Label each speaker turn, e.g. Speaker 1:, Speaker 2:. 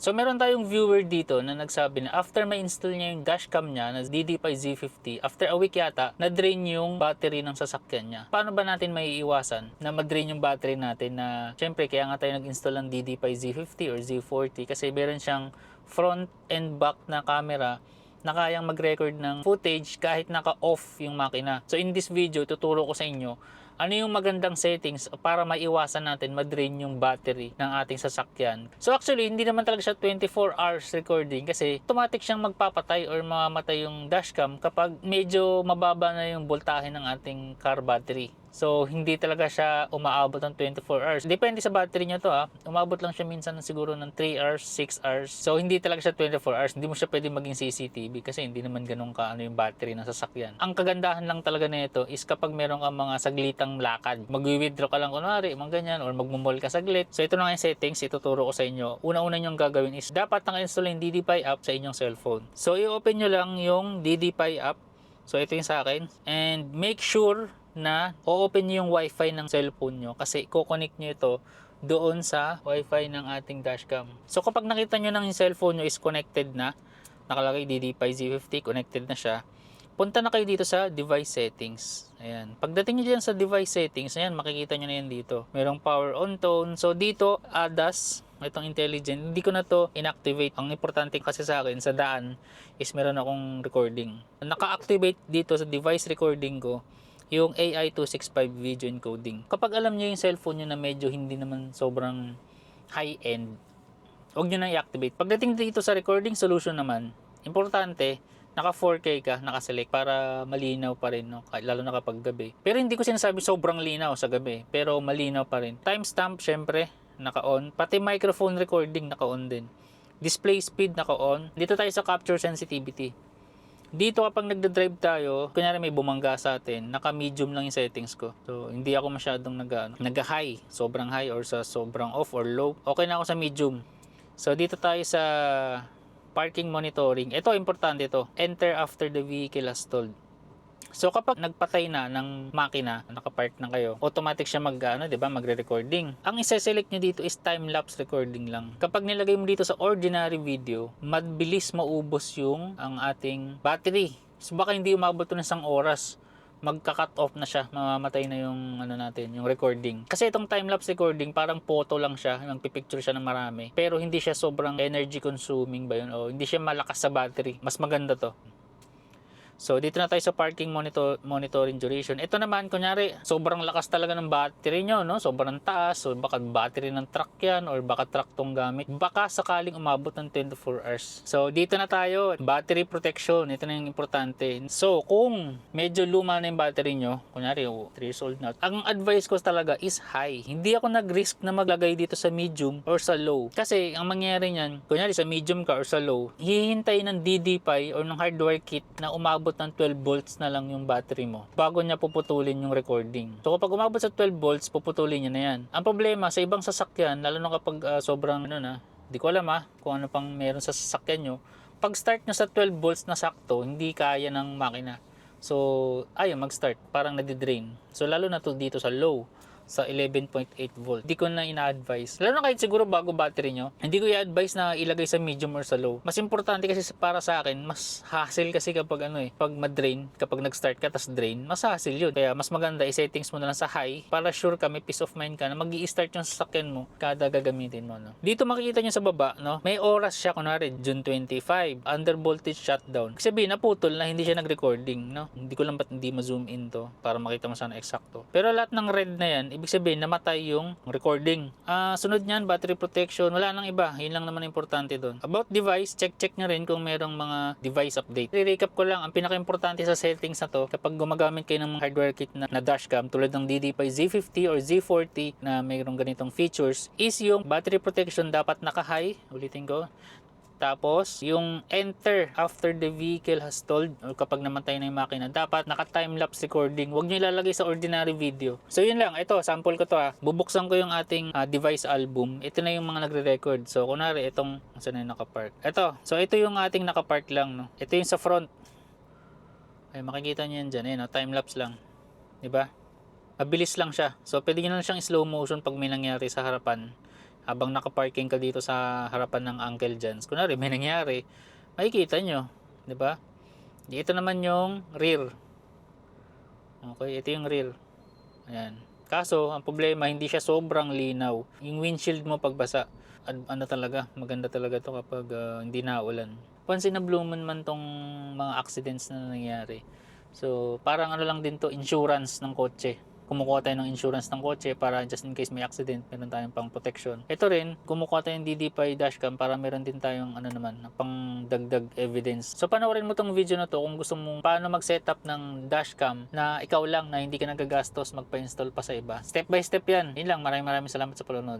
Speaker 1: So meron tayong viewer dito na nagsabi na after ma-install niya yung dashcam niya na DD5 Z50, after a week yata, na-drain yung battery ng sasakyan niya. Paano ba natin may iwasan na ma-drain yung battery natin na syempre kaya nga tayo nag-install ng DD5 Z50 or Z40 kasi meron siyang front and back na camera na kayang mag-record ng footage kahit naka-off yung makina. So in this video, tuturo ko sa inyo ano yung magandang settings para maiwasan natin ma-drain yung battery ng ating sasakyan. So actually, hindi naman talaga siya 24 hours recording kasi automatic siyang magpapatay or mamamatay yung dashcam kapag medyo mababa na yung voltahe ng ating car battery. So, hindi talaga siya umaabot ng 24 hours. Depende sa battery niya to ha. Umabot lang siya minsan ng siguro ng 3 hours, 6 hours. So, hindi talaga siya 24 hours. Hindi mo siya pwede maging CCTV kasi hindi naman ganun ka ano yung battery ng sasakyan. Ang kagandahan lang talaga nito is kapag meron ka mga saglitang lakad. Mag-withdraw ka lang kunwari, mga ganyan, or magmumol ka saglit. So, ito na nga yung settings, ituturo ko sa inyo. Una-una nyo gagawin is dapat naka-install yung DDPi app sa inyong cellphone. So, i-open nyo lang yung DDPi app. So, ito yung sa akin. And make sure na o-open nyo yung wifi ng cellphone nyo kasi i-connect nyo ito doon sa wifi ng ating dashcam. So kapag nakita nyo ng cellphone nyo is connected na, nakalagay DD5 Z50, connected na siya, punta na kayo dito sa device settings. Ayan. Pagdating nyo dyan sa device settings, ayan, makikita nyo na yan dito. Merong power on tone. So dito, ADAS, itong intelligent, hindi ko na to inactivate. Ang importante kasi sa akin, sa daan, is meron akong recording. Naka-activate dito sa device recording ko, yung AI265 video encoding. Kapag alam niyo yung cellphone niyo na medyo hindi naman sobrang high-end, huwag niyo na i-activate. Pagdating dito sa recording solution naman, importante, naka 4K ka, naka-select para malinaw pa rin, no? Lalo na kapag gabi. Pero hindi ko sinasabi sobrang linaw sa gabi, pero malinaw pa rin. Timestamp, syempre, naka-on. Pati microphone recording, naka-on din. Display speed, naka-on. Dito tayo sa capture sensitivity. Dito kapag nagda-drive tayo, kunyari may bumangga sa atin, naka-medium lang yung settings ko. So, hindi ako masyadong nag, ano, nag-high, sobrang high or sa sobrang off or low. Okay na ako sa medium. So, dito tayo sa parking monitoring. Ito, importante ito. Enter after the vehicle has stalled. So kapag nagpatay na ng makina, nakapark na kayo, automatic siya mag ano, 'di ba, magre-recording. Ang i-select niyo dito is time lapse recording lang. Kapag nilagay mo dito sa ordinary video, mabilis maubos yung ang ating battery. So baka hindi umabot ng isang oras magka-cut off na siya, mamamatay na yung ano natin, yung recording. Kasi itong time-lapse recording, parang photo lang siya, nagpipicture siya ng marami. Pero hindi siya sobrang energy consuming ba yun, o hindi siya malakas sa battery. Mas maganda to. So, dito na tayo sa parking monitor, monitoring duration. Ito naman, kunyari, sobrang lakas talaga ng battery nyo, no? Sobrang taas. So, baka battery ng truck yan or baka truck tong gamit. Baka sakaling umabot ng 24 hours. So, dito na tayo. Battery protection. Ito na yung importante. So, kung medyo luma na yung battery nyo, kunyari, 3 years old na, ang advice ko talaga is high. Hindi ako nag-risk na maglagay dito sa medium or sa low. Kasi, ang mangyayari niyan, kunyari sa medium ka or sa low, hihintay ng DD5 or ng hardware kit na umabot ng 12 volts na lang yung battery mo bago niya puputulin yung recording. So kapag umabot sa 12 volts, puputulin niya na yan. Ang problema sa ibang sasakyan, lalo na kapag ah, sobrang ano na, di ko alam ah, kung ano pang meron sa sasakyan nyo, pag start nyo sa 12 volts na sakto, hindi kaya ng makina. So, ayun, mag-start. Parang nadidrain. So, lalo na to dito sa low sa 11.8 volt. Hindi ko na ina-advise. Lalo na kahit siguro bago battery nyo, hindi ko i-advise na ilagay sa medium or sa low. Mas importante kasi para sa akin, mas hassle kasi kapag ano eh, pag ma-drain, kapag nag-start ka tas drain, mas hassle yun. Kaya mas maganda i-settings mo na lang sa high para sure ka, may peace of mind ka na mag start yung sasakyan mo kada gagamitin mo. No? Dito makikita nyo sa baba, no? may oras siya, kunwari, June 25, under voltage shutdown. Kasi sabihin, naputol na hindi siya nag-recording. No? Hindi ko lang ba't hindi ma-zoom in to para makita mo sana eksakto. Pero lahat ng red na yan, ibig sabihin namatay yung recording. Ah, sunod niyan battery protection, wala nang iba. Yun lang naman importante doon. About device, check-check nyo rin kung merong mga device update. I-recap ko lang, ang pinaka-importante sa settings na to, kapag gumagamit kayo ng hardware kit na, na dashcam tulad ng DD5 Z50 or Z40 na mayroong ganitong features, is yung battery protection dapat naka-high. Ulitin ko. Tapos, yung enter after the vehicle has stalled or kapag namatay na yung makina, dapat naka-time-lapse recording. Huwag nyo ilalagay sa ordinary video. So, yun lang. Ito, sample ko to ha. Bubuksan ko yung ating ah, device album. Ito na yung mga nagre-record. So, kunwari, itong, saan na nakapark? Ito. So, ito yung ating nakapark lang. No? Ito yung sa front. Ay, makikita nyo yan dyan. Ayun, no? time-lapse lang. ba? Mabilis lang siya. So, pwede nyo na siyang slow motion pag may nangyari sa harapan. Habang nakaparking ka dito sa harapan ng Uncle John's, kunwari may nangyari, makikita nyo, di ba? Ito naman yung rear. Okay, ito yung rear. Ayan. Kaso, ang problema, hindi siya sobrang linaw. Yung windshield mo pagbasa, an- ano talaga, maganda talaga to kapag ah, hindi naulan. Pansin na blue moon man tong mga accidents na nangyayari. So, parang ano lang din to, insurance ng kotse. Kumukuha tayo ng insurance ng kotse para just in case may accident, meron tayong pang protection. Ito rin, kumukuha tayo ng DD5 dashcam para meron din tayong ano naman, pang dagdag evidence. So, panoorin mo tong video na to kung gusto mong paano mag-setup ng dashcam na ikaw lang na hindi ka nagagastos magpa-install pa sa iba. Step by step yan. Yun lang, maraming maraming salamat sa panonood.